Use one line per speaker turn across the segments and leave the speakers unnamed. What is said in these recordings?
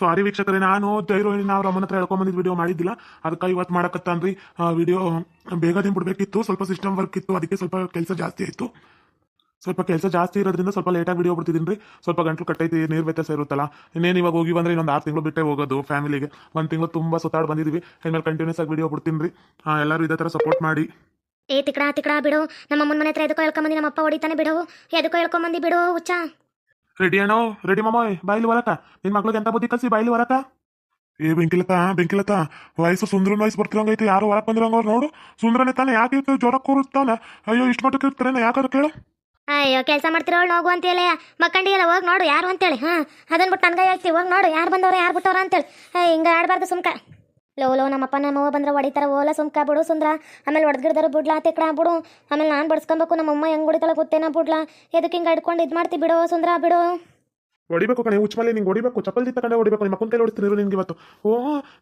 ಸಾರಿ ವೀಕ್ಷಕರೇ, ನಾನು ಜೈರೋಹಿನಿ ನಾವು ಅಮ್ಮನ ಹತ್ರ ಹೇಳ್ಕೊಂಬಂದಿದ್ದು ವಿಡಿಯೋ ಮಾಡಿದ್ದಿಲ್ಲ. ಅದಕ್ಕೆ ಇವತ್ತು ಮಾಡಕತ್ತಾನ್ರಿ. ವಿಡಿಯೋ ಬೇಗ ದಿನ ಬಿಡಬೇಕಿತ್ತು. ಸ್ವಲ್ಪ ಸಿಸ್ಟಮ್ ವರ್ಕ್ ಇತ್ತು. ಅದಕ್ಕೆ ಸ್ವಲ್ಪ ಕೆಲಸ ಜಾಸ್ತಿ ಆಯಿತು. ಸ್ವಲ್ಪ ಕೆಲಸ ಜಾಸ್ತಿ ಇರೋದ್ರಿಂದ ಸ್ವಲ್ಪ ಲೇಟಾಗಿ ವಿಡಿಯೋ ಬಿಡ್ತಿದ್ದೀನಿ ಸ್ವಲ್ಪ ಗಂಟಲು ಕಟ್ಟೈತಿ, ನೀರು ವ್ಯತ್ಯಾಸ ಇರುತ್ತಲ್ಲ. ಇನ್ನೇನು ಇವಾಗ ಹೋಗಿ ಬಂದರೆ ಇನ್ನೊಂದು ಆರು ತಿಂಗಳು ಬಿಟ್ಟೆ ಹೋಗೋದು ಫ್ಯಾಮಿಲಿಗೆ ಒಂದು ತಿಂಗಳು ತುಂಬ ಸುತ್ತಾಡಿ ಬಂದಿದ್ದೀವಿ ಇನ್ಮೇಲೆ ಕಂಟಿನ್ಯೂಸ್ ಆಗಿ ವಿಡಿಯೋ ಬಿಡ್ತೀನಿ ರೀ ಎಲ್ಲರೂ ಇದೇ ಥರ ಸಪೋರ್ಟ್ ಮಾಡಿ.
ಏ ತಿಕಡಾ ತಿಕಡಾ ಬಿಡು. ನಮ್ಮ ಅಮ್ಮನ ಮನೆ ಹತ್ರ ಎದಕ್ಕೋ ಹೇಳ್ಕೊಂಬಂದಿ ನಮ್ಮ ಅಪ್ಪ ಹೊಡಿತಾನೆ ಬಿಡು. ಎದಕ್ಕೋ ಹೇಳ್ಕೊಂಬಂದಿ ಬಿಡು ಹುಚ್ಚ.
ರೆಡಿ ಅಣ್ಣೋ? ರೆಡಿ ಮಾಮೋಯ್. ಬಾಯಿಲಿ ಹೊರಕ. ನಿಮ್ಮ ಮಕ್ಳಿಗೆ ಎಂತ ಬುದ್ಧಿ ಕಲ್ಸಿ ಬಾಯಿಲಿ ಬರಕ ಏ ಬೆಂಕಿಲತ ಬೆಂಕಿಲತ. ವಯಸ್ಸು ಸುಂದ್ರನ ವಯಸ್ಸು ಬರ್ತಿರಂಗೈತಿ. ಯಾರು ಹೊರಕ್ ಬಂದಿರಂಗ ನೋಡು. ಸುಂದ್ರನೇ ತಾನೆ. ಯಾಕೆ ಇರ್ತೀವಿ ಜ್ವರ ಕೂರುತ್ತಾನೆ? ಅಯ್ಯೋ ಇಷ್ಟು ಮಟ್ಟಕ್ಕೆ ಇರ್ತಾರೇನ ಯಾಕಾದ್ರೆ ಕೇಳು.
ಅಯ್ಯೋ ಕೆಲಸ ಮಾಡ್ತಿರೋಳು ಹೋಗು ಅಂತೇಳಿ ಮಕ್ಕಂಡಿಯಲ್ಲ ಹೋಗಿ ನೋಡು ಯಾರು ಅಂತೇಳಿ ಹಾಂ ಅದನ್ನ ಬಿಟ್ಟು ನನಗೆ ಹೇಳ್ತೀವಿ ಹೋಗಿ ನೋಡು. ಯಾರು ಬಂದವ್ರು ಯಾರು ಬಿಟ್ಟವ್ರ ಅಂತೇಳಿ ಹಿಂಗೆ ಆಡಬಾರ್ದು ಸುಮ್ಕ. ಲೋ ಲೋ, ನಮ್ಮಪ್ಪ ನಮ್ಮವ್ವ ಬಂದ್ರೆ ಹೊಡಿತಾರ, ಓಲ ಸುಮ್ಕ ಬಿಡು ಸುಂದ್ರ. ಆಮೇಲೆ ಹೊಡೆದ್ಗಿಡ್ದಾರ ಬಿಡ್ಲಾ ತಿಕ್ಕಡ ಬಿಡು ಆಮೇಲೆ ನಾನು ಬಡ್ಸ್ಕೊಬೇಕು, ನಮ್ಮಮ್ಮ ಹೆಂಗೆ ಹೊಡಿತಾಳ ಗೊತ್ತೇನ ಬಿಡ್ಲಾ. ಎದಕ್ಕೆ ಹಿಂಗೆ ಹಿಡ್ಕೊಂಡು ಇದು ಮಾಡ್ತಿ ಬಿಡು ಸುಂದ್ರ, ಬಿಡು.
ಹೊಡಿಬೇಕು ಕಣೆ ಹುಚ್ಚಮಲ್ಲಿ ನಿಂಗೆ ಹೊಡಿಬೇಕು, ಚಪ್ಪಲ್ ತಗೊಂಡೆ ಹೊಡಿಬೇಕು ನಿಮ್ಮ ಅಕ್ಕನ ಕೈಲಿ ಹೊಡಿತೀನಿ ನಿನ್ಗೆ ಇವತ್ತು. ಓ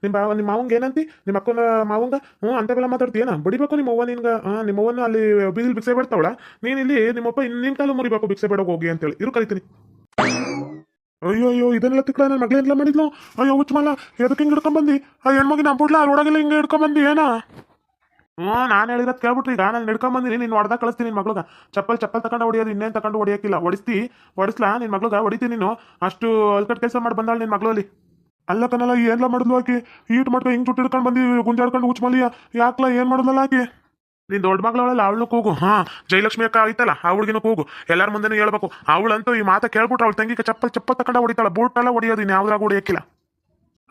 ನಿಮ್ಮ ಬಾ ನಿಮ್ಮ ಮಾವಂಗೆ ಏನಂತಿ? ನಿಮ್ಮ ಅಕ್ಕನ ಮಾವಂಗ? ಹ್ಞೂ ಅಂತ ಬೆಲ್ಲ ಮಾತಾಡ್ತೀಯನ ಬಡಿಬೇಕು ನಿಮ್ಮ ಅವ್ವ ನಿನ್ಗೆ? ಹಾಂ ನಿಮ್ಮ ಅವ್ವನ ಅಲ್ಲಿ ಬೀದಿಲಿ ಬಿಕ್ಸೆ ಬಿಡ್ತಾವಳ ನೀನು ಇಲ್ಲಿ, ನಿಮ್ಮಪ್ಪ ನಿನ್ನ ಕಾಲು ಮುರಿಬೇಕು ಬಿಕ್ಸೆ ಬೇಡ ಹೋಗಿ ಅಂತೇಳಿ. ಇರು ಕರಿತೀನಿ. ಅಯ್ಯೋ ಅಯ್ಯೋ, ಇದನ್ನೆಲ್ಲ ತಿಕ್ಕಳ ನನ್ನ ಮಗಳೇನೆಲ್ಲ ಮಾಡಿದ್ಲು? ಅಯ್ಯೋ ಉಚ್ಚಮಲ್ಲ ಎದಕ್ಕೆ ಹಿಂಗೆ ಬಂದಿ? ಆ ಹೆಣ್ಮಗಿನ ಬಿಡ್ಲ ಅಲ್ಲಿ ಒಳಗೆಲ್ಲ ಹಿಂಗೆ ಹಿಡ್ಕೊಂಬಂದು ಏನ? ಹ್ಞೂ, ನಾನು ಹೇಳಿರೋದು ಕೇಳ್ಬಿಟ್ರಿ, ಈಗ ನಾನು ಹಿಡ್ಕೊಂಬಂದಿನಿ ನೀನು ಹೊಡೆದ ಕಳಿಸ್ತೀನಿ ನಿನ್ನ ಮಗ್ಳಿಗೆ. ಚಪ್ಪಲ್ ಚಪ್ಪಲ್ ತಗೊಂಡು ಹೊಡಿಯೋದು, ಇನ್ನೇನು ತಗೊಂಡು ಹೊಡಿಯೋಕ್ಕಿಲ್ಲ. ಹೊಡಿಸ್ತಿ, ಹೊಡಿಸ್ಲಾ ನಿನ್ನ ಮಗ್ಳಿಗೆ ಹೊಡಿತೀನಿ ನೀನು. ಅಷ್ಟು ಅಲ್ಕಟ್ ಕೆಲಸ ಮಾಡಿ ಬಂದಾಳೆ ನಿನ್ನ ಮಗಳಲ್ಲಿ. ಅಲ್ಲ ಕನಲ್ಲ ಏನ್ಲ ಮಾಡಿದ್ಲು ಆಕಿ? ಈಟ್ ಮಾಡ್ಕೊ ಹಿಂಗೆ ಚುಟ್ಟಿಡ್ಕೊಂಡು ಬಂದು, ಗುಂಜಾಡ್ಕೊಂಡು ಹುಚ್ಚಮಲಿಯ ಯಾಕ್ಲ, ಏನು ಮಾಡಿದ್ಲಲ್ಲ ಆಕಿ? ನೀನ್ ದೊಡ್ಡ ಮಗಳವಳಲ್ಲ ಅವಳು ಕೂಗು. ಹಾ, ಜಯಲಕ್ಷ್ಮಿ ಅಕ್ಕ ಐತಲ್ಲ, ಆ ಕೂಗು. ಎಲ್ಲರ ಮುಂದೆನೂ ಹೇಳ್ಬೇಕು. ಅವಳಂತೂ ಈ ಮಾತ ಕೇಳ್ಬಿಟ್ಟು ಅವಳು ತಂಗಿಗೆ ಚಪ್ಪಲ್ ಚಪ್ಪಲ್ ತಕೊಂಡ ಹೊಡಿತಾಳ. ಬೂಟೆಲ್ಲ ಹೊಡಿಯೋದು ಇನ್ನು ಯಾವ್ದ್ರಾಗ ಹೊಡಿಯಕ್ಕಿಲ್ಲ.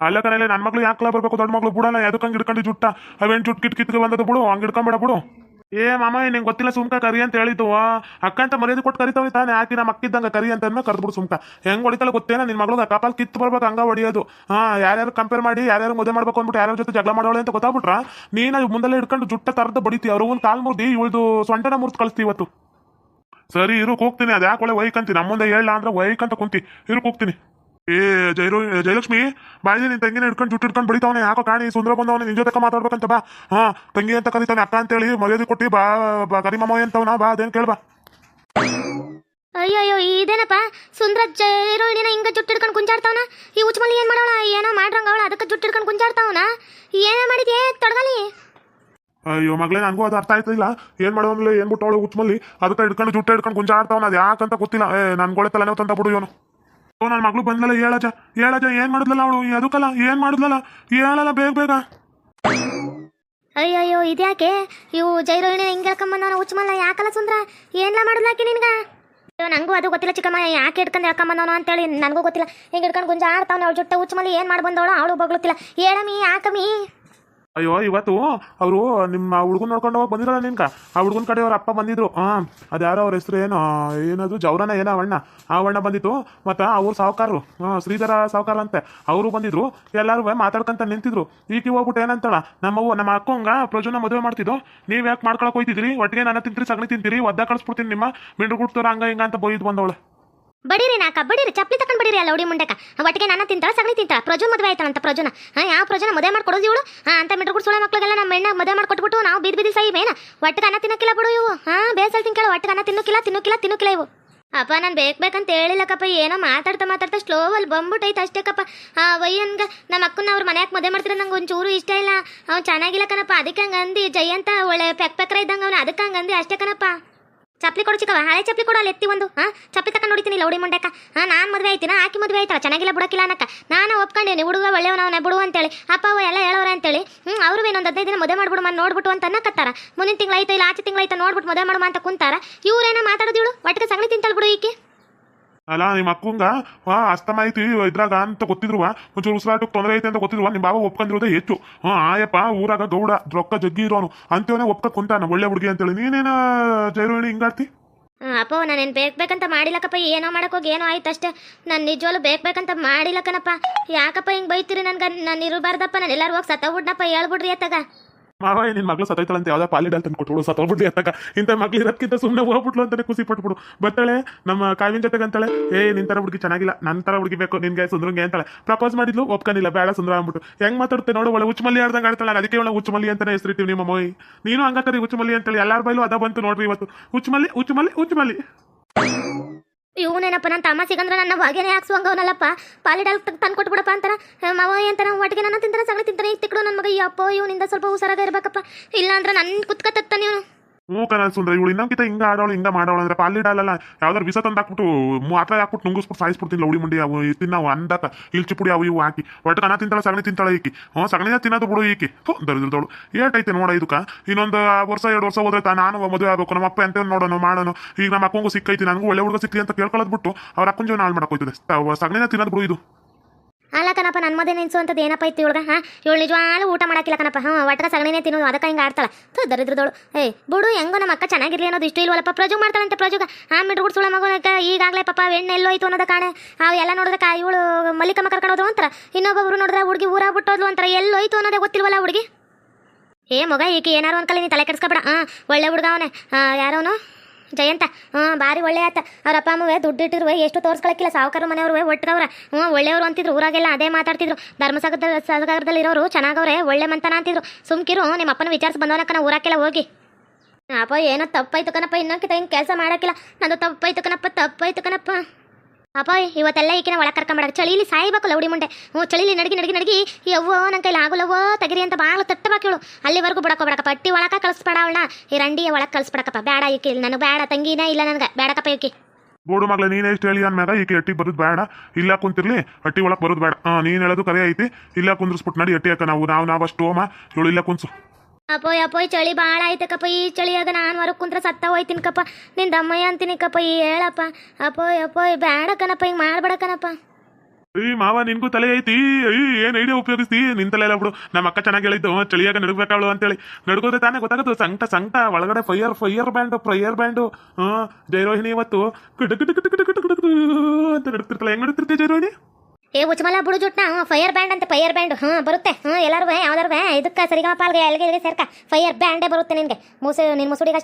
ಅಲ್ಲ ಕಣಲೆ ನನ್ನ ಮಗಳು ಯಾಕಲ ಬರಬೇಕು? ದೊಡ್ಡ ಮಗಳು ಬಿಡಲ್ಲ ಎದಕ್ಕೆ ಹಂಗೆ ಹಿಡ್ಕೊಂಡು ಜುಟ್ಟ? ಅವೇನು ಜುಟ್ ಕಿಟ್ ಕಿತ್ಗೆ ಬಂದದ್ದು ಬಿಡು? ಹಂಗೆ ಹಿಡ್ಕೊಂಬೇಡ ಬಿಡು. ಏ ಮಾಮ ನಿಂಗೆ ಗೊತ್ತಿಲ್ಲ ಸುಮ್ಕ ಕರಿ ಅಂತ ಹೇಳಿದ್ದು. ಆ, ಅಕ್ಕ ಅಂತ ಮರ್ಯಾದೆ ಕೊಟ್ಟು ಕರಿತಾವೆ ತಾನೆ. ಆಕಿ ನಮ್ಮ ಅಕ್ಕಿದ್ದಂಗೆ ಕರಿ ಅಂತ ಕರೆದ್ಬಿಡು ಸುಮ್ಕ. ಹೆಂಗ್ ಹೊಡಿತಾಳೆ ಗೊತ್ತೇನ? ನಿನ್ ಮಗಳು ಕಪಾಲ್ ಕಿತ್ತು ಬರ್ಬೇಕು ಹಂಗ ಹೊಡಿಯೋದು. ಹಾ ಯಾರ್ಯಾರು ಕಂಪೇರ್ ಮಾಡಿ ಯಾರ್ಯಾರು ಮದುವೆ ಮಾಡ್ಬೇಕು ಅಂದ್ಬಿಟ್ಟು ಯಾರ್ಯಾರ ಜೊತೆ ಜಗಳ ಮಾಡೋಳೆ ಅಂತ ಗೊತ್ತಾಗ್ಬಿಟ್ರ? ನೀನು ಮುಂದೆಲ್ಲ ಹಿಡ್ಕೊಂಡು ಜುಟ್ಟ ತರದ ಬಡಿತೀವಿ ಅವ್ರ ಒಂದು ಕಾಲ್ ಮುರ್ದಿ ಇವಳ್ದು ಸೊಂಟನ ಮುರ್ದು ಕಳಿಸ್ತಿ ಇವತ್ತು. ಸರಿ ಇರು ಕೂಗ್ತೀನಿ. ಅದು ವೈಕಂತಿ ಒಳ್ಳೆ ನಮ್ಮ ಮುಂದೆ ಹೇಳ ಅಂದ್ರೆ ವೈಕಂತ ಕುಂತಿ. ಇರು ಹೋಗ್ತೀನಿ ಏ ಜೈರು ಜಯಲಕ್ಷ್ಮಿ ಬಾಯಿ ನಿನ್ ತಂಗಿನ ಹಿಡ್ಕೊಂಡು ಜುಟ್ಟು ಹಿಡ್ಕೊಂಡು ಬಡಿತಾವನೆ ಯಾಕೋ ಕಾಣಿ ಸುಂದರ ಬಂದವನೆ ನಿನ್ ಜೊತೆ ಮಾತಾಡ್ಬೇಕಂತ ಬಾ. ಹಾ ತಂಗಿ ಅಂತ ಕರಿತಾನೆ ಅಕ್ಕ ಅಂತೇಳಿ ಮರ್ಯಾದೆ ಕೊಟ್ಟಿ ಬಾ ಬಾ ಕರಿಮಮ್ಮ ಅಂತವನ ಬಾ ಅದೇನು ಕೇಳ್ಬಾ.
ಅಯ್ಯೋ ಅಯ್ಯೋ ಇದೇನಪ್ಪ? ಸುಂದ್ರ ಜೈರೋಳಿನ ಹಿಂಗ ಜುಟ್ಟು ಹಿಡ್ಕೊಂಡು ಕುಂಜಾಡ್ತಾವನ ಈ ಉಚ್ಚಮಲ್ಲಿ ಏನ್ ಮಾಡೋಣ ಏನೋ ಮಾಡ್ರಂಗ ಅವಳ ಅದಕ್ಕೆ ಜುಟ್ಟು ಹಿಡ್ಕೊಂಡು ಕುಂಜಾಡ್ತಾವನ ಏನೇ ಮಾಡಿದ್ಯೆ ತೊಡಗಲಿ.
ಅಯ್ಯೋ ಮಗಳೇ ನನಗೂ ಅದು ಅರ್ಥ ಆಯ್ತಿಲ್ಲ. ಏನು ಮಾಡೋನ್ಲಿ ಏನ್ ಬಿಟ್ಟು ಅವಳು ಉಚ್ಚಮಲ್ಲಿ? ಅದಕ್ಕೆ ಹಿಡ್ಕೊಂಡು ಜುಟ್ಟು ಹಿಡ್ಕೊಂಡು ಕುಂಜಾಡ್ತಾವನ ಅದು ಯಾಕಂತ ಗೊತ್ತಿಲ್ಲ. ಏ ನನ್ಗೊಳೆ ತಲೆನೋ ತಂತ ಬಿಡು ಇವನು. ಓ ನನ್ನ ಮಗಳು ಬಂದ್ಲಲ್ಲ ಹೇಳಜ ಹೇಳಜ ಏನ್ ಮಾಡಿದ್ಲಲ್ಲ ಅವಳು? ಅದಕ್ಕಲ್ಲ ಏನ್ ಮಾಡಿದ್ಲಲ್ಲ? ಹೇಳಲ್ಲ ಬೇಗ ಬೇಗ.
ಅಯ್ಯಯ್ಯೋ ಅಯ್ಯೋ ಇದ್ಯಾಕೆ? ಇವು ಜೈರೋಹಿಣಿ ಹಿಂಗೆ ನಾನು ಉಚ್ಚಮಲ್ಲ ಯಾಕಲ್ಲ ಸುಂದ್ರ? ಏನ್ಲ ಮಾಡಿದ್ಲಾಕಿ ನಿನ್ಗ? ಅಯ್ಯೋ, ನಂಗೂ ಅದು ಗೊತ್ತಿಲ್ಲ ಚಿಕ್ಕಮ್ಮ, ಯಾಕೆ ಹಿಡ್ಕೊಂಡು ಅಂತ ಅಂತೇಳಿ ನನಗೂ ಗೊತ್ತಿಲ್ಲ. ಹಿಂಗೆ ಹಿಡ್ಕೊಂಡು ಗುಂಜಾ ಆಡ್ತಾವನ ಅವಳ ಜೊತೆ. ಉಚ್ಚಮಲ್ಲಿ ಏನು ಮಾಡಿ ಬಂದವಳು ಅವಳು ಬಗ್ಳುತ್ತಿಲ್ಲ ಹೇಳಮಿ ಯಾಕಮ್ಮಿ?
ಅಯ್ಯೋ, ಇವತ್ತು, ಅವರು ನಿಮ್ಮ ಹುಡುಗನ್ ನೋಡ್ಕೊಂಡು ಹೋಗಿ ಬಂದಿರಲ್ಲ ನಿನ್ಕ ಆ ಹುಡುಗನ ಕಡೆ ಅವ್ರ ಅಪ್ಪ ಬಂದಿದ್ರು. ಹಾಂ ಅದ್ಯಾರೋ ಅವ್ರ ಹೆಸರು ಏನು? ಏನದು ಜೌರನ ಏನೋ ಅವಣ್ಣ? ಆ ಅವಣ್ಣ ಬಂದಿತ್ತು, ಮತ್ತು ಅವ್ರ ಸಾವುಕಾರರು ಶ್ರೀಧರ ಸಾವುಕಾರ ಅಂತೆ ಅವರು ಬಂದಿದ್ರು, ಎಲ್ಲರೂ ಮಾತಾಡ್ಕೊಂತ ನಿಂತಿದ್ರು. ಈಕೆ ಹೋಗ್ಬಿಟ್ಟು ಏನಂತಾಳ? ನಮ್ಮವ್ವ, ನಮ್ಮ ಅಕ್ಕಂಗ ಪ್ರಜುನ ಮದುವೆ ಮಾಡ್ತಿದ್ದು. ನೀವು ಯಾಕೆ ಮಾಡ್ಕೊಳಕ್ ಹೋಯ್ತಿದ್ರಿ ಒಟ್ಟಿಗೆ ನನ್ನ ತಿಂತೀರಿ, ಸಗಣಿ ತಿಂತೀರಿ, ಒದ್ದ ಕಳಿಸ್ಬಿಡ್ತೀನಿ ನಿಮ್ಮ, ಮಿಂಡ್ರು ಗುಡ್ತಾರ ಹಂಗ ಹಿಂಗ ಅಂತ ಬೈದು ಬಂದವಳು.
ಬಡೀರಿ ನಾಕ, ಬಡೀರಿ ಚಪ್ಪಲಿ ತಕೊಂಡ್ ಬಡೀರಿ ಅಲ್ಲ ಉಡಿ ಮುಂಡಕ ಒಟ್ಟಿಗೆ ನನ್ನ ತಿಂತಾಳ, ಸಗಣಿ ತಿಂತಾಳ. ಪ್ರಜು ಮದುವೆ ಆಯ್ತಾಳಂತ ಪ್ರಜುನ ಹಾ, ಯಾವ ಪ್ರಜುನ ಮದುವೆ ಮಾಡ್ಕೊಡೋದು ಇವಳು? ಹಾ, ಅಂತ ಮಿಡ್ರು ಗುಡ್ಸೋಳ ಮಕ್ಳಿಗೆಲ್ಲ ನಮ್ಮ ಹೆಣ್ಣ ಮದುವೆ ಮಾಡ್ಕೊಟ್ಬಿಟ್ಟು ನಾವು ಬೀದಿ ಬೀದಿ ಸೈ ಮೇನ ಒಟ್ಟಿಗೆ ಅನ್ನ ತಿನ್ನಕ್ಕಿಲ್ಲ ಬಿಡು ಇವು. ಹಾ, ಬೇಸಲ್ ತಿನ್ಕೇಳ ಒಟ್ಟಿಗೆ ಅನ್ನ ತಿನ್ನಕ್ಕಿಲ್ಲ ತಿನ್ನಕ್ಕಿಲ್ಲ ತಿನ್ನಕ್ಕಿಲ್ಲ ಇವು. ಅಪ್ಪ, ನಾನು ಬೇಕು ಬೇಕಂತ ಹೇಳಿಲ್ಲಕ್ಕಪ್ಪ, ಏನೋ ಮಾತಾಡ್ತಾ ಮಾತಾಡ್ತಾ ಸ್ಲೋ ಅಲ್ಲಿ ಬಂದ್ಬಿಟ್ಟೈತೆ ಅಷ್ಟೇಕಪ್ಪ ಆ ವಯ್ಯನ್ಗ ನಮ್ಮ ಅಕ್ಕನ ಅವ್ರ ಮನ್ಯಾಗ ಮದುವೆ ಮಾಡ್ತಿರೋ ನಂಗೆ ಒಂಚೂರು ಇಷ್ಟ ಇಲ್ಲ. ಅವ್ನು ಚೆನ್ನಾಗಿಲ್ಲ ಕಣಪ್ಪ, ಅದಕ್ಕೆ ಹಂಗೆ ಅಂದು ಜೈ ಅಂತ ಒಳ್ಳೆ ಪೆಕ್ ಪೆಕ್ರ ಇದ್ದಂಗೆ ಅವನು, ಅದಕ್ಕೆ ಹಂಗೆ ಅಷ್ಟೇ ಕಣಪ್ಪ. ಚಪ್ಲಿ ಕೊಡು ಚಿಕ್ಕವ ಹಳೆ ಚಪ್ಪಲಿ ಕೊಡು, ಅಲ್ಲಿ ಎತ್ತಿ ಒಂದು. ಹಾ ಚಪ್ಲಿ ತಕೊಂಡು ನೋಡಿತೀನಿ ಲೌಡಿ ಮುಂಡಕ್ಕ. ಹಾ ನಾನು ಮದುವೆ ಆಯ್ತಿನ? ಆಕಿ ಮದುವೆ ಆಯ್ತಲ್ಲ ಚೆನ್ನಾಗಿಲ್ಲ ಬಿಡೋಕಿಲ್ಲ ಅನ್ನಕ್ಕ. ನಾನು ಒಪ್ಕೊಂಡೇನಿ, ಹುಡುಗ ಒಳ್ಳೆಯವನವನ ಬಿಡು ಅಂತೇಳಿ. ಅಪ್ಪ ಅವ ಎಲ್ಲ ಹೇಳೋರ ಅಂತೇಳಿ. ಹ್ಞೂ ಅವರು ಏನೊಂದು ಹದಿನೈದು ದಿನ ಮದುವೆ ಮಾಡ್ಬಿಡು ಮನ್ ನೋಡ್ಬಿಟ್ಟು ಅಂತ ಅನ್ನಕತ್ತಾರ. ಮುಂದಿನ ತಿಂಗಳಾಯ್ತು ಇಲ್ಲ, ಆಚೆ ತಿಂಗಳಾಯ್ತು ನೋಡ್ಬಿಟ್ಟು ಮದುವೆ ಮಾಡುವ ಅಂತ ಕುಂತಾರ. ಇವ್ರೇನೋ ಮಾತಾಡೋದು ಇವಳು? ಒಟ್ಟಿಗೆ ಸಗಣಿ ತಿಂತಲ್ ಬಿಡು ಈಕಿ.
ಅಲ್ಲ ನಿಮ್ಮ ಅಕ್ಕಂಗ? ಹಾ ಅಸ್ತಮ ಐತಿ, ಇದ್ರಾಗ ಅಂತ ಗೊತ್ತಿದ್ರುವ? ಒಂಚೂರು ಉಸಿರಾಟಕ್ಕೆ ತೊಂದರೆ ಐತೆ ಅಂತ ಗೊತ್ತಿರುವ ನಿಮ್ಮ ಬಾಬಾ ಒಪ್ಕೊಂಡಿರೋದೇ ಹೆಚ್ಚು. ಹಾ ಆಯಪ್ಪ, ಊರಾಗ ಗೌಡ, ರೊಕ್ಕ ಜಗ್ಗಿ ಇರೋನು. ಅಂತವನೇ ಒಪ್ಕ ಕುಂತಾನ, ಒಳ್ಳೆ ಹುಡುಗಿ ಅಂತೇಳಿ. ನೀನೇನ ಜೈರೋಹಿಣಿ ಹಿಂಗಾಡ್ತಿ
ಅಪ್ಪ, ನಾನೇನು ಬೇಕು ಬೇಕಂತ ಮಾಡಿಲ್ಲಕ್ಕಪ್ಪ ಏನೋ ಮಾಡಕ್ಕೋಗಿ ಏನೋ ಆಯ್ತು ಅಷ್ಟೇ. ನಾನು ನಿಜವಾಗ್ಲೂ ಬೇಕು ಬೇಕಂತ ಮಾಡಿಲ್ಲಕ್ಕನಪ್ಪ ಯಾಕಪ್ಪ ಹಿಂಗೆ ಬೈತೀರಿ ನನ್ಗೆ? ನಾನು ಇರಬಾರ್ದಪ್ಪ, ನಾನು ಎಲ್ಲರೂ ಹೋಗಿ ಸತ್ತೋಗ್ಬಿಡ್ನಪ್ಪ ಹೇಳ್ಬಿಡ್ರಿ ಅತ್ತಾಗ.
ಮಾವ, ನಿನ್ ಮಗಳು ಸತ್ತೈತಳಂತ ಯಾವ್ದೋ ಪಾಲಿಡಲ್ ತಂದು ಕೊಟ್ಬಿಡು ಸತ್ತೋಗ್ಬಿಡ್ಲಿ ಅತ್ತಾಗ ಇಂಥ ಮಗ್ಳು ಇರೋದಕ್ಕಿಂತ ಸುಮ್ಮನೆ ಹೋಗ್ಬಿಟ್ಲು ಅಂತಾನೆ ಖುಷಿ ಪಟ್ಬಿಡು. ಬರ್ತಾಳೆ, ನಮ್ಮ ಕಾವಿನ ಜೊತೆಗೆ ಅಂತಾಳೆ, ಏ, ನಿನ್ ತರ ಹುಡುಗಿ ಚೆನ್ನಾಗಿಲ್ಲ ನನ್ನ ತರ ಹುಡುಗಿ ಬೇಕು, ನಿನ್ಗೆ ಸುಂದ್ರಂಗೆ ಅಂತಾಳೆ. ಪ್ರಪೋಸ್ ಮಾಡಿದ್ಲು, ಒಪ್ಕೊಂಡಿಲ್ಲ, ಬೇಡ, ಸುಂದ್ರ ಅಂದ್ಬಿಟ್ಟು. ಹೆಂಗ್ ಮಾತಾಡುತ್ತೆ ನೋಡು, ಒಳ್ಳೆ ಉಚ್ಚಮಲ್ಲಿ ಆಡ್ದಂಗೆ ಆಡ್ತಾಳೆ, ಅದಕ್ಕೆ ಒಳ್ಳೆ ಉಚ್ಚಮಲ್ಲಿ ಅಂತಾನೆ ಹೆಸರಿತೀವಿ ನಿಮ್ಮ ಮೊಯ್ ನೀನು ಹಂಗಾಕರಿ ಉಚ್ಚಮಲ್ಲಿ ಅಂತೇಳಿ, ಎಲ್ಲಾರ ಬೈಲು ಅದ ಬಂತು ನೋಡ್ರಿ ಇವತ್ತು. ಉಚ್ಚಮಲ್ಲಿ ಉಚ್ಚಮಲ್ಲಿ ಹುಚ್ಚಮಲ್ಲಿ.
ಇವನೇನಪ್ಪ ನನ್ನ ತಮ್ಮ ಸಿಗಂದ್ರೆ ನನ್ನ ಹೊಗೆನೆ ಹಾಕ್ಸುವಂಗವನಲ್ಲಪ್ಪ. ಪಾಲಿಡಲ್ ತಂದು ಕೊಟ್ಬಿಡಪ್ಪ ಅಂತಾರ. ಮಾವ ಅಂತಾನ ಒಟ್ಟಿಗೆ ನನ್ನ ತಿಂತಾನೆ ಸಗಣಿ ತಿಂತಾನೆ ಈಗ ತಿಕ್ಕಡು ನನ್ನ ಮಗ. ಅಪ್ಪ ಇವನಿಂದ ಸ್ವಲ್ಪ ಹುಷಾರಾಗ ಇರ್ಬೇಕಪ್ಪ. ಇಲ್ಲಾಂದ್ರೆ ನನ್ನ ಕುತ್ಕತ್ತಾನೆ ಇವನು.
ಹ್ಞೂ ಕಣ ಸುಂದ್ರ, ಇವಳು ಇನ್ನೊಂಕಿತ ಹಿಂಗ ಆಡೋಳು, ಹಿಂಗ ಮಾಡೋಳು ಅಂದ್ರೆ ಪಾಲಿ ಡಾಲಲ್ಲ ಯಾವ್ದಾರು ವಿಸ ತಂದು ಹಾಕ್ಬಿಟ್ಟು ಮಾತ್ರ ಹಾಕ್ಬಿಟ್ಟು ನುಂಗಿಸ್ಬಿಟ್ಟು ಸಾಯಿಸ್ಬಿಡ್ತೀನಿ ಲೌಡಿ ಮಂಡಿ ಅವು ತಿನ್ನಾವು ಅಂದಾತ ಇಲ್ಚಿ ಪುಡಿ ಅವು ಇವು ಹಾಕಿ. ಒಟ್ಟು ಕಣ ತಿಂತಾಳೆ, ಸಗಣಿ ತಿಂತಾಳೆ ಈಕಿ. ಹ್ಞೂ, ಸಗಣಿನ ತಿನ್ನೋದು ಬಿಡು ಈಕಿ. ಹ್ಞೂ, ದರಿದ್ರದವಳು. ಏಟೈತೆ ನೋಡ ಇದಕ್ಕ. ಇನ್ನೊಂದು ವರ್ಷ, ಎರಡು ವರ್ಷ ಹೋದ್ರೆ ತಾ ನಾನು ಮದುವೆ ಆಗ್ಬೇಕು. ನಮ್ಮ ಅಪ್ಪ ಅಂತ ನೋಡೋಣ ಮಾಡೋಣ ಈಗ ನಮ್ಮ ಅಕ್ಕಂಗೂ ಸಿಕ್ಕೈತಿ, ನನಗೂ ಒಳ್ಳೆ ಹುಡುಗ ಸಿಕ್ಕಿ ಅಂತ ಕೇಳ್ಕೊಳ್ಳೋದು ಬಿಟ್ಟು ಅವ್ರ ಅಕ್ಕನ ಜೀವನ ಹಾಳು ಮಾಡಕ್ ಹೋಯ್ತದೆ ತ- ಸಗಣಿನ ತಿನ್ನೋದು ಬಿಡು ಇದು.
ಅಲ್ಲ ಕಣಪ್ಪ ನನ್ನ ಮದುವೆ ನೆನ್ಸುವಂಥದ್ದು ಏನಪ್ಪ ಇತ್ತು ಇವಳ್ಗ? ಹಾ? ಇವಳು ನಿಜವಾಗ್ಲೂ ಊಟ ಮಾಡಕ್ಕಿಲ್ಲ ಕಣಪ್ಪ. ಹಾಂ ಒಟ್ಟಗ ಸಗಣಿನೇ ತಿನ್ನೋದು ಅದಕ್ಕೆ ಹಿಂಗೆ ಆಡ್ತಾಳೆ. ಥು ದರಿದ್ರದೋಳು ಏ, ಬಿಡು, ಹೆಂಗೋ ನಮ್ಮ ಅಕ್ಕ ಚೆನ್ನಾಗಿರಲಿ ಅನ್ನೋದು ಇಷ್ಟು ಇಲ್ವಲ್ಲಪ್ಪ. ಪ್ರಜು ಮಾಡ್ತಾಳಂತೆ, ಪ್ರಜುಗ. ಆ ಮಿಡ್ರು ಗುಡ್ಸುಳ ಮಗನಕ್ಕ ಈಗಾಗಲೇ ಪಾಪ ಎಣ್ಣೆ ಎಲ್ಲೋಯ್ತು ಅನ್ನೋದ ಕಾಣೆ. ಅವು ಎಲ್ಲ ನೋಡಿದ್ರೆ ಇವಳು ಮಲ್ಲಿಕಮ್ಮ ಕರ್ಕೊಂಡೋದು ಹೋದ್ರು ಇನ್ನೊಬ್ಬೊಬ್ರು ನೋಡಿದ್ರೆ ಹುಡುಗಿ ಊರ ಬಿಟ್ಟೋದ್ಲು ಅಂತಾರ. ಎಲ್ಲೋಯ್ತು ಅನ್ನೋದೇ ಗೊತ್ತಿಲ್ವಲ್ಲ ಹುಡುಗಿ? ಏ, ಮಗ, ಈಕೆ ಏನಾರು ಅನ್ಕಲಿ ನೀ ತಲೆ ಕೆಡಿಸ್ಕೊಬೇಡ. ಹಾಂ, ಒಳ್ಳೆ ಹುಡುಗ ಅವನೇ. ಯಾರವನು? ಜಯಂತ, ಹ್ಞೂ, ಭಾರಿ ಒಳ್ಳೆ ಆತ. ಅವ್ರ ಅಪ್ಪ ಅಮ್ಮವೇ ದುಡ್ಡು ಇಟ್ಟಿರುವೆ, ಎಷ್ಟು ತೋರಿಸ್ಕೊಳಕ್ಕಿಲ್ಲ, ಸಾವುಕಾರ ಮನೆಯವ್ರು ಒಟ್ಟಿಗವ್ರೆ ಹ್ಞೂ, ಒಳ್ಳೆಯವರು ಅಂತಿದ್ರು, ಊರಾಗೆಲ್ಲ ಅದೇ ಮಾತಾಡ್ತಿದ್ರು. ಧರ್ಮಸಾಗರದ ಸಾಗರದಲ್ಲಿರೋರು ಚೆನ್ನಾಗವ್ರೆ, ಒಳ್ಳೆ ಮಂತನ ಅಂತಿದ್ರು. ಸುಮ್ಕಿರು ನಿಮ್ಮ ಅಪ್ಪನ ವಿಚಾರಿಸಿ ಬಂದವನಕ್ಕನ ಊರಾಕೆಲ್ಲ ಹೋಗಿ. ಅಪ್ಪ, ಏನೋ ತಪ್ಪಾಯ್ತು ಕಣಪ್ಪ ಇನ್ನೊಂಕಿತ ಹಿಂಗೆ ಕೆಲಸ ಮಾಡೋಕ್ಕಿಲ್ಲ. ನಂದು ತಪ್ಪಾಯ್ತು ಕಣಪ್ಪ ತಪ್ಪಾಯ್ತು ಕಣಪ್ಪ. ಅಪ್ಪ ಇವತ್ತೆಲ್ಲ ಈಕಿನ ಒಳಗೆ ಕರ್ಕೊಂಬೇಡ ಚಳಿಲಿ ಸಾಯ್ಬೇಕು ಲೌಡಿ ಮುಂಡೆ. ಹ್ಞೂ, ಚಳಿಲಿ ನಡಗಿ ನಡಗಿ ನಡಗಿ ಯವ್ವೋ ನನ್ನ ಕೈಲಿ ಆಗುಲವ್ವೋ, ತಗಿರಿ ಅಂತ ಭಾಳ ತಟ್ಟಬೇಕು ಹೇಳು ಅಲ್ಲಿವರೆಗೂ ಬಿಡಕೋಬೇಡಕಪ್ಪ ಅಟ್ಟಿ ಒಳಕ ಕಳಿಸ್ಬೇಡ ಅವಳನ್ನ. ಈ ರಂಡಿಯ ಒಳಗೆ ಕಳಿಸ್ಬೇಡಕಪ್ಪ ಬೇಡ ಈಕಿ, ನನಗೆ ಬೇಡ, ತಂಗಿನ ಇಲ್ಲ ನನಗೆ ಬೇಡಕಪ್ಪ ಈಕಿ.
ಬೋಡು ಮಗ್ಲ ನೀನು ಎಷ್ಟು ಹೇಳಿ ಅಂದ್ಮ್ಯಾಗ ಈಕೆ ಅಟ್ಟಿ ಬರೋದು ಬೇಡ. ಇಲ್ಲ ಕುಂತಿರ್ಲಿ ಅಟ್ಟಿ ಒಳಗೆ ಬರೋದು ಬೇಡ. ನೀನು ಹೇಳೋದು ಕರೆ ಐತಿ. ಇಲ್ಲ ಕುಂದ್ರಿಸ್ಬಿಟ್ಟು ನಡಿ ಅಟ್ಟಿ ಅಕ್ಕ ನಾವು ನಾವು ನಾವು ಅಷ್ಟು ಹೋಮ. ಇವಳು ಇಲ್ಲ ಕುಂಸು
ಅಪ್ಪೋಯ್ ಅಪ್ಪೋಯ್ ಚಳಿ ಭಾಳ ಆಯ್ತಕ್ಕಪ್ಪ ಈ ಚಳಿಯಾಗ ನಾನು ಹೊರಗೆ ಕುಂತ್ರ ಸತ್ತ ಹೋಯ್ತೀನಿ ಕಪ್ಪ ನಿಂದ ಅಮ್ಮಯ್ಯ ಅಂತೀನಿ ಕಪ್ಪ ಈ ಹೇಳಪ್ಪ ಅಪ್ಪೋಯ್ ಅಪ್ಪೋಯ್ ಬೇಡ ಕಣಪ್ಪ ಹಿಂಗೆ ಮಾಡ್ಬೇಡ ಕಣಪ್ಪ
ಈ ಮಾವ ನಿನ್ಗೂ ತಲೆ ಐತಿ ಏಯ್ ಏನ್ ಐಡಿಯಾ ಉಪಯೋಗಿಸ್ತಿ ನಿನ್ ತಲೆ ಬಿಡು ನಮ್ಮ ಅಕ್ಕ ಚೆನ್ನಾಗಿ ಹೇಳಿದ್ದು ಚಳಿಯಾಗ ನಡಗಬೇಕಾಳು ಅಂತೇಳಿ ನಡ್ಗೋದ್ರೆ ತಾನೇ ಗೊತ್ತಾಗುತ್ತೆ ಸಂಕಟ ಸಂಕಟ ಒಳಗಡೆ fire fire band fire band ಹ್ಮ್ ಜೈರೋಹಿಣಿ ಇವತ್ತು ಕುಟು ಕುಟು ಕುಟು ಕುಟು ಕುಟು ಕುಟು ಅಂತ ನಡ್ತಿರ್ತಲ್ಲ ಹೆಂಗ್ ನಡ್ತಿರ್ತೀಯ ಜಯರೋಹಿಣಿ
ಏ ಉಚ್ಮಲ ಬುಡು ಜುಟ್ನ ಫೈರ್ ಬ್ಯಾಂಡ್ ಅಂತ ಫೈರ್ ಬ್ಯಾಂಡ್ ಹಾ ಬರುತ್ತೆ. ಹಾ ಎಲ್ಲರೂ ಯಾವ್ದಾರು ಇದಕ್ಕೆ ಸರಿಗಮ ಪಾಲ್ಗೆ, ಎಲ್ಗೆ ಇಲ್ಲಿಗೆ ಸೇರ್ಕ. ಫೈರ್ ಬ್ಯಾಂಡೇ ಬರುತ್ತೆ ನಿನಗೆ. ಮುಸು, ನಿನ್ ಮುಸುಡಿಗೆ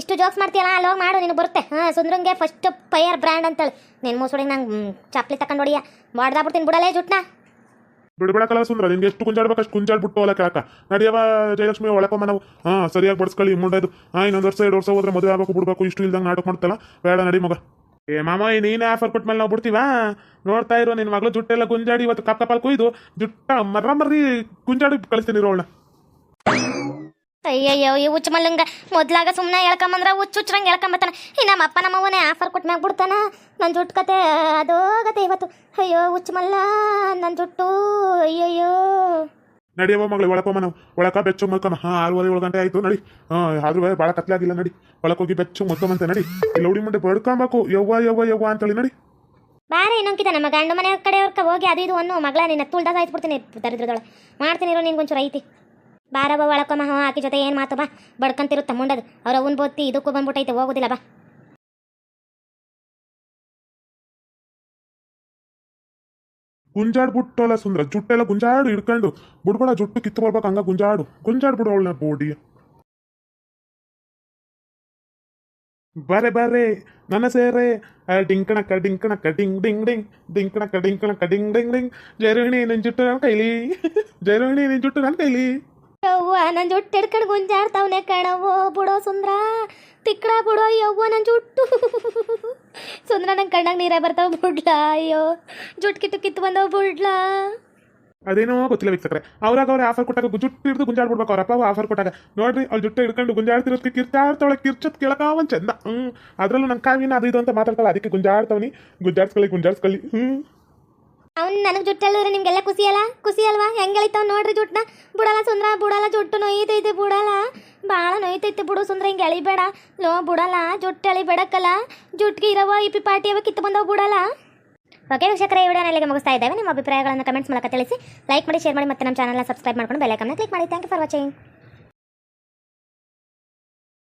ಇಷ್ಟು ಜೋಕ್ಸ್ ಮಾಡ್ತೀಯಲ್ಲ ಅಲ್ಲಿ ಹೋಗಿ ಮಾಡು, ನಿನಗೆ ಬರುತ್ತೆ. ಹಾ ಸುಂದ್ರಂಗೆ ಫಸ್ಟ್ ಫೈರ್ ಬ್ರ್ಯಾಂಡ್ ಅಂತೇಳಿ. ನಿನ್ ಮುಸುಡಿಗೆ ನಂಗೆ ಚಾಪ್ಲಿ ತಕೊಂಡು ಹೊಡಿಯ. ಮಾಡ್ದಾಬಿಡ್ತೀನಿ ಬಿಡಲೇ ಜುಟ್ನ.
ಬಿಡ್ಬೇಡಕಲ್ಲ ಸುಂದ್ರ, ನಿನ್ಗೆ ಎಷ್ಟು ಕುಂಜಾಡ್ಬೇಕು, ಅಷ್ಟು ಕುಂಜಾಡ್ಬಿಟ್ಟು ಅಲ್ಲ ಕಾಕ ನಡಿಯವ ಜಯಲಕ್ಷ್ಮಿ ಒಳಕೊಮ್ಮ ನಾವು ಹಾ, ಸರಿಯಾಗಿ ಬಡಿಸ್ಕೊಳ್ಳಿ ಮುಂಡದು ಹಾ, ಇನ್ನೊಂದು ವರ್ಷ, ಎರಡು ವರ್ಷ ಹೋದ್ರೆ ಮದುವೆ ಆಗಬೇಕು, ಬಿಡ್ಬೇಕು, ಇಷ್ಟು ಇಲ್ದಂಗೆ ನಾಟಕ ಮಾಡ್ತಲ್ಲ, ಬೇಡ, ನಡಿ ಮಗ. ಏ ಮಾಮ ನೀನೇ ಆಫರ್ ಕೊಟ್ಟ ಮೇಲೆ ನಾವು ಬಿಡ್ತೀವಾ? ನೋಡ್ತಾ ಇರೋ ನಿನ್ನ ಮಗಳು ಜುಟ್ಟೆಲ್ಲ ಗುಂಜಾಡಿ ಇವತ್ತು ಕಪ್ ಕಪ್ಪಲ್ಲಿ ಕುಯ್ದು ಜುಟ್ಟ ಮರ್ರ ಮರ್ರಿ ಗುಂಜಾಡಿ ಕಳಿಸ್ತೀನಿ ಇರೋಳ್ನ
ಅಯ್ಯಯ್ಯೋ, ಈ ಹುಚ್ಚ ಮಲ್ಲಂಗ, ಮೊದ್ಲಾಗ ಸುಮ್ಮನೆ ಹೇಳ್ಕೊಂಬಂದ್ರ ಹುಚ್ಚ ಹುಚ್ಚರಂಗೆ ಹೇಳ್ಕೊಂಬತ್ತಾನ. ಈ ನಮ್ಮ ಅಪ್ಪ ನಮ್ಮವನೇ ಆಫರ್ ಕೊಟ್ಟ ಮ್ಯಾಗ ಬಿಡ್ತಾನ. ನನ್ನ ಜುಟ್ಟು ಕತೆ ಅದೋ ಕತೆ ಇವತ್ತು. ಅಯ್ಯೋ, ಹುಚ್ಚು ಮಲ್ಲ ನನ್ನ ಜುಟ್ಟು, ಅಯ್ಯಯ್ಯೋ.
ನಡಿಯವ ಮಗಳು ಒಳಕೊಮ್ಮ ನಾವು. ಒಳಕ ಬೆಚ್ಚು ಮಲ್ಕಮ್ಮ. ಹಾ, ಆರೂವರೆ ಏಳು ಗಂಟೆ ಆಯ್ತು, ನಡಿ. ಹಾ, ಆದ್ರೂ ಭಾಳ ಕತ್ಲಾಗಿಲ್ಲ ನಡಿ. ಒಳಕೋಗಿ ಬೆಚ್ಚು ಮಲ್ಕೊಂಬಂತೆ ನಡಿ. ಇಲ್ಲಿ ಹುಡಿ ಮುಂದೆ ಬಡ್ಕೊಬೇಕು. ಯವ್ವ ಯವ್ವ ಯವ್ವ ಅಂತೇಳಿ, ನಡಿ.
ಬಾರ ಇನ್ನೊಂಕಿತ ನಮ್ಮ ಗಂಡು ಮನೆ ಕಡೆಯವ್ರಕ ಹೋಗಿ ಅದು ಇದು ಅನ್ನೋ ಮಗಳ ನಿನ್ನ ತುಳ್ದಾಗ ಆಯ್ತು ದರಿದ್ರದೊಳ ಮಾಡ್ತೀನಿ ಇರೋ, ನಿನ್ಗೊಂಚೂರು ಐತಿ. ಬಾರವ ಒಳಕೊಮ್ಮ. ಹಾಂ ಆಕಿ ಜೊತೆ ಏನು ಮಾತು ಬಾ. ಬಡ್ಕಂತಿರುತ್ತೆ ಅವ್ರ ಅವನ್ ಬೋತಿ ಇದಕ್ಕೂ ಬಂದ್ಬಿಟ್ಟೈತೆ ಹೋಗೋದಿಲ್ಲ, ಬಾ.
ಗುಂಜಾಡ್ಬಿಟ್ಟಲ್ಲ ಸುಂದ್ರ ಜುಟ್ಟೆಲ್ಲ ಗುಂಜಾಡು ಹಿಡ್ಕೊಂಡು ಬಿಡ್ಬೇಡ ಜುಟ್ಟು ಕಿತ್ತು ಬರ್ಬೇಕು ಹಂಗ ಗುಂಜಾಡು ಗುಂಜಾಡ್ಬಿಡು ಅವಳನ್ನ ಬೋಡಿ ಬರೆ ಬರೆ ನನ್ನ ಸೇರೆ ಆ ಡಿಂಕಣಕ್ಕ ಡಿಂಕಣಕ್ಕ ಡಿಂಗ್ ಡಿಂಗ್ ಡಿಂಗ್ ಡಿಂಕಣಕ್ಕ ಡಿಂಕಣಕ್ಕ ಡಿಂಗ್ ಡಿಂಗ್ ಡಿಂಗ್ ಜೈರೋಹಿಣಿ ನಿನ್ ಜುಟ್ಟು ನನ್ನ ಕೈಲಿ ಜೈರೋಹಿಣಿ ನಿನ್ ಜುಟ್ಟು ನನ್ನ ಕೈಲಿ
ಯವ್ವ ನನ್ನ ಜುಟ್ಟು ಹಿಡ್ಕೊಂಡು ಗುಂಜಾಡ್ತಾವನೆ ಕಣವೋ ಬಿಡೋ ಸುಂದ್ರ. ತಿಕ್ಕಡ ಬಿಡೋ ಯವ್ವ ನನ್ನ ಜುಟ್ಟು. ಸುಂದ್ರ ನಂಗೆ ಕಣ್ಣಾಗ ನೀರೇ ಬರ್ತಾವ ಬಿಡ್ಲಾ. ಅಯ್ಯೋ, ಜುಟ್ ಕಿತ್ತು ಕಿತ್ತು ಬಂದವ ಬಿಡ್ಲಾ.
ಅದೇನೋ ಗೊತ್ತಿಲ್ಲ ವೀಕ್ಷಕರೇ, ಅವ್ರಾಗ ಅವ್ರ ಆಫರ್ ಕೊಟ್ಟಾಗ ಜುಟ್ಟು ಹಿಡಿದು ಗುಂಜಾಡ್ಬಿಡ್ಬೇಕು ಅವ್ರ ಅಪ್ಪ ಆಫರ್ ಕೊಟ್ಟಾಗ. ನೋಡ್ರಿ ಅವ್ಳ ಜುಟ್ಟು ಹಿಡ್ಕೊಂಡು ಗುಂಜಾಡ್ತಿರೋದಕ್ಕೆ ಕಿರ್ಚಾಡ್ತಾವಳೆ, ಕಿರ್ಚತ್ ಕೇಳಕ ಒಂದ್ ಚಂದ. ಹ್ಞೂ ಅದರಲ್ಲೂ ನನ್ನ ಕಾವಿನ ಅದು ಇದು ಅಂತ ಮಾತಾಡ್ತಾಳೆ, ಅದಕ್ಕೆ ಗುಂಜಾಡ್ತಾವನಿ. ಗುಂಜಾಡ್ಸ್ಕೊಳ್ಳಿ ಗುಂಜಾಡ್ಸ್ಕೊಳ್ಳಿ. ಹ್ಮ್.
ಅವ್ನು ನನಗೆ ಜುಟ್ಟು ಹೇಳಿದ್ರೆ ನಿಮ್ಗೆಲ್ಲ ಖುಷಿ ಅಲ್ಲ? ಖುಷಿ ಅಲ್ವಾ? ಹೆಂಗೆ ಎಳಿತಾವ್ ನೋಡ್ರಿ ಜುಟ್ಟನ ಬುಡಲ್ಲ ಸುಂದ್ರ, ಬುಡಲ್ಲ ಜುಟ್ಟು ನೋಯ್ತೈತೆ ಬುಡಲ್ಲ. ಭಾಳ ನೋಯ್ತೈತೆ ಬುಡು ಸುಂದ್ರ, ಹಿಂಗೆ ಎಳಿಬೇಡ. ಲೋ, ಬುಡಲ್ಲ ಜುಟ್ಟು ಎಳಿಬೇಡಕ್ಕಲ್ಲ. ಜುಟ್ಟಿಗೆ ಇರವ ಪಿ ಪಾರ್ಟಿ ಅವ ಕಿತ್ತು ಬಂದವ ಬುಡಲ್ಲ. ಓಕೆ ವೀಕ್ಷಕರ, ಈ ವಿಡಿಯೋನ ಇಲ್ಲಿಗೆ ಮುಗಿಸ್ತಾ ಇದ್ದೇವೆ. ನಿಮ್ಮ ಅಭಿಪ್ರಾಯಗಳನ್ನು ಕಮೆಂಟ್ಸ್ ಮೂಲಕ ತಿಳಿಸಿ. ಲೈಕ್ ಮಾಡಿ, ಶೇರ್ ಮಾಡಿ, ಮತ್ತೆ ನಮ್ಮ ಚಾನಲ್ನ ಸಬ್ಸ್ಕ್ರೈಬ್ ಮಾಡ್ಕೊಂಡು ಬೆಲ್ಲೈಕನ್ನ ಕ್ಲಿಕ್ ಮಾಡಿ. Thank you for watching.